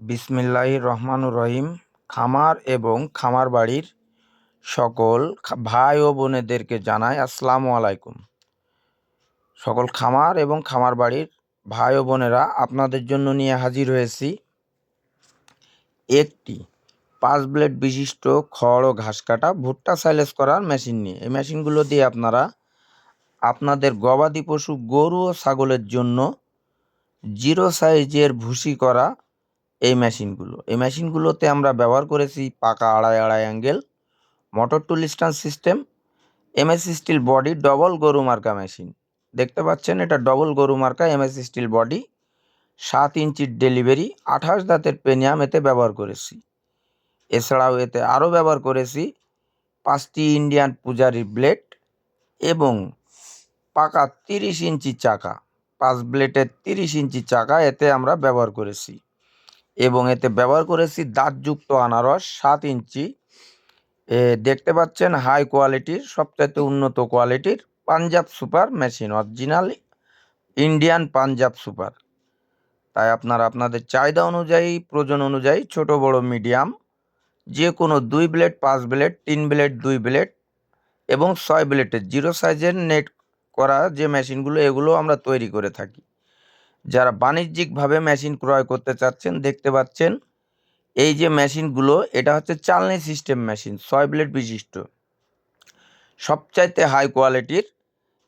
বিসমিল্লাহ রহমানুর রহিম। খামার এবং খামার বাড়ির সকল ভাই ও বোনেদেরকে জানাই আসসালামু আলাইকুম। সকল খামার এবং খামার বাড়ির ভাই ও বোনেরা আপনাদের জন্য নিয়ে হাজির হয়েছি একটি পাঁচ ব্লেড বিশিষ্ট খড় ও ঘাস কাটা ভুট্টা সাইলেজ করার মেশিন নিয়ে। এই মেশিনগুলো দিয়ে আপনারা আপনাদের গবাদি পশু গরু ও ছাগলের জন্য জিরো সাইজের ভুসি করা এই মেশিনগুলো। এই মেশিনগুলোতে আমরা ব্যবহার করেছি পাকা আড়াই আড়াই angle, motor tool stand system, M S steel body, double গরু মার্কা মেশিন। দেখতে পাচ্ছেন এটা ডবল গরু মার্কা, এমএস স্টিল বডি, সাত ইঞ্চির ডেলিভারি, আঠাশ দাঁতের পেনিয়াম এতে ব্যবহার করেছি। এছাড়াও এতে আরও ব্যবহার করেছি পাঁচটি ইন্ডিয়ান পূজারি ব্লেড এবং পাকা তিরিশ ইঞ্চি চাকা, পাঁচ ব্লেডের তিরিশ ইঞ্চি চাকা এতে আমরা ব্যবহার করেছি। এবং এতে ব্যবহার করেছি দাঁতযুক্ত আনারস সাত ইঞ্চি। দেখতে পাচ্ছেন হাই কোয়ালিটির, সবচাইতে উন্নত কোয়ালিটির Punjab super machine, original Indian Punjab super. তাই আপনারা আপনাদের চাহিদা অনুযায়ী, প্রয়োজন অনুযায়ী ছোট, বড়, মিডিয়াম যে কোনো দুই ব্লেড, পাঁচ ব্লেড, তিন ব্লেড, দুই ব্লেড এবং ছয় ব্লেডের, জিরো সাইজের নেট করা যে মেশিনগুলো, এগুলো আমরা তৈরি করে থাকি। যারা বাণিজ্যিকভাবে মেশিন ক্রয় করতে চাচ্ছেন, দেখতে পাচ্ছেন এই যে মেশিনগুলো, এটা হচ্ছে চালনি সিস্টেম মেশিন, ছয় ব্লেড বিশিষ্ট। সবচাইতে হাই কোয়ালিটির,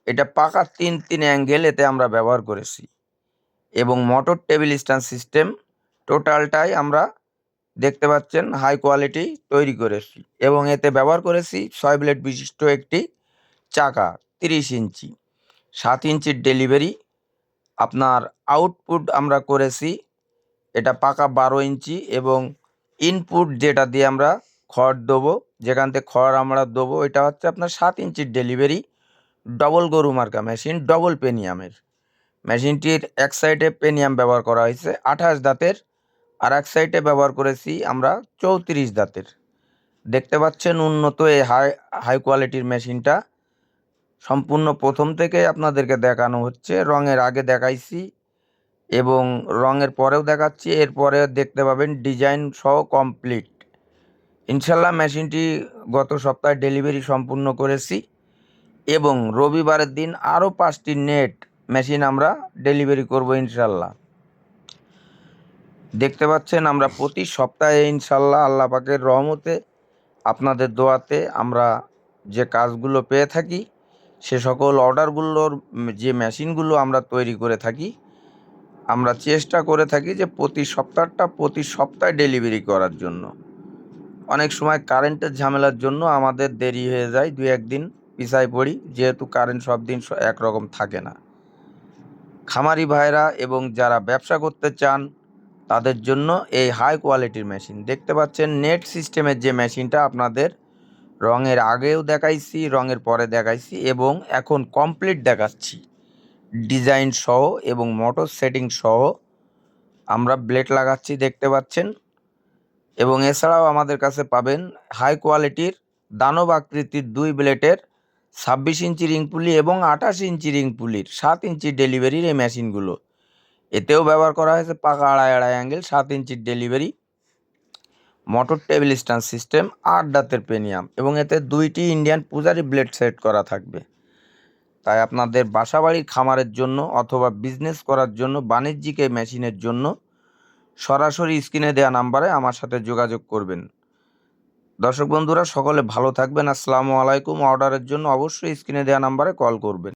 এটা পাকা তিন তিন অ্যাঙ্গেল এতে আমরা ব্যবহার করেছি। এবং মোটর টেবিল স্ট্যান্ড সিস্টেম টোটালটাই আমরা দেখতে পাচ্ছেন হাই কোয়ালিটি তৈরি করেছি। এবং এতে ব্যবহার করেছি ছয় ব্লেড বিশিষ্ট একটি চাকা, তিরিশ ইঞ্চি, সাত ইঞ্চির ডেলিভারি আপনার আউটপুট আমরা করেছি, এটা পাকা বারো ইঞ্চি এবং ইনপুট যেটা দিয়ে আমরা খড় দেবো, যেখান থেকে খড় আমরা দেবো, এটা হচ্ছে আপনার সাত ইঞ্চির ডেলিভারি ডবল গরু মার্কা মেশিন ডবল পেনিয়ামের মেশিনটির এক সাইডে পেনিয়াম ব্যবহার করা হয়েছে, আঠাশ দাঁতের, আর এক সাইডে ব্যবহার করেছি আমরা চৌত্রিশ দাঁতের। দেখতে পাচ্ছেন উন্নত এই হাই হাই কোয়ালিটির মেশিনটা সম্পূর্ণ প্রথম থেকে আপনাদেরকে দেখানো হচ্ছে। রঙের আগে দেখাইছি এবং রঙের পরেও দেখাচ্ছি। এরপরে দেখতে পাবেন ডিজাইন সহ কমপ্লিট। ইনশাল্লাহ মেশিনটি গত সপ্তাহে ডেলিভারি সম্পূর্ণ করেছি এবং রবিবারের দিন আরও পাঁচটি নেট মেশিন আমরা ডেলিভারি করব ইনশাল্লাহ দেখতে পাচ্ছেন আমরা প্রতি সপ্তাহে ইনশাল্লাহ আল্লাহ পাকের রহমতে আপনাদের দোয়াতে আমরা যে কাজগুলো পেয়ে থাকি সে সকল অর্ডারগুলোর যে মেশিনগুলো আমরা তৈরি করে থাকি, আমরা চেষ্টা করে থাকি যে প্রতি সপ্তাহটা, প্রতি সপ্তাহে ডেলিভারি করার জন্য। অনেক সময় কারেন্টের ঝামেলার জন্য আমাদের দেরি হয়ে যায় দুই একদিন পিছায় পড়ি, যেহেতু কারেন্ট সব দিন একরকম থাকে না। খামারি ভাইরা এবং যারা ব্যবসা করতে চান, তাদের জন্য এই হাই কোয়ালিটির মেশিন দেখতে পাচ্ছেন নেট সিস্টেমের যে মেশিনটা আপনাদের রঙের আগেও দেখাইছি, রঙের পরে দেখাইছি এবং এখন কমপ্লিট দেখাচ্ছি। ডিজাইন সহ এবং মোটর সেটিং সহ আমরা ব্লেড লাগাচ্ছি, দেখতে পাচ্ছেন। এবং এছাড়াও আমাদের কাছে পাবেন হাই কোয়ালিটির দানব আকৃতির দুই ব্লেডের ছাব্বিশ ইঞ্চি রিং পুলি এবং আঠাশ ইঞ্চি রিং পুলির সাত ইঞ্চি ডেলিভারির এই মেশিনগুলো এতেও ব্যবহার করা হয়েছে পাকা আড়াই আড়াই অ্যাঙ্গেল সাত ইঞ্চির delivery motor table stand system, আট দাঁতের পেনিয়াম এবং এতে দুইটি ইন্ডিয়ান পূজারি ব্লেড সেট করা থাকবে। তাই আপনাদের বাসাবাড়ির খামারের জন্য অথবা বিজনেস করার জন্য, বাণিজ্যিক এই মেশিনের জন্য সরাসরি স্ক্রিনে দেওয়া নাম্বারে আমার সাথে যোগাযোগ করবেন। দর্শক বন্ধুরা, সকলে ভালো থাকবেন। আসসালামু আলাইকুম। অর্ডারের জন্য অবশ্যই স্ক্রিনে দেওয়া নাম্বারে কল করবেন।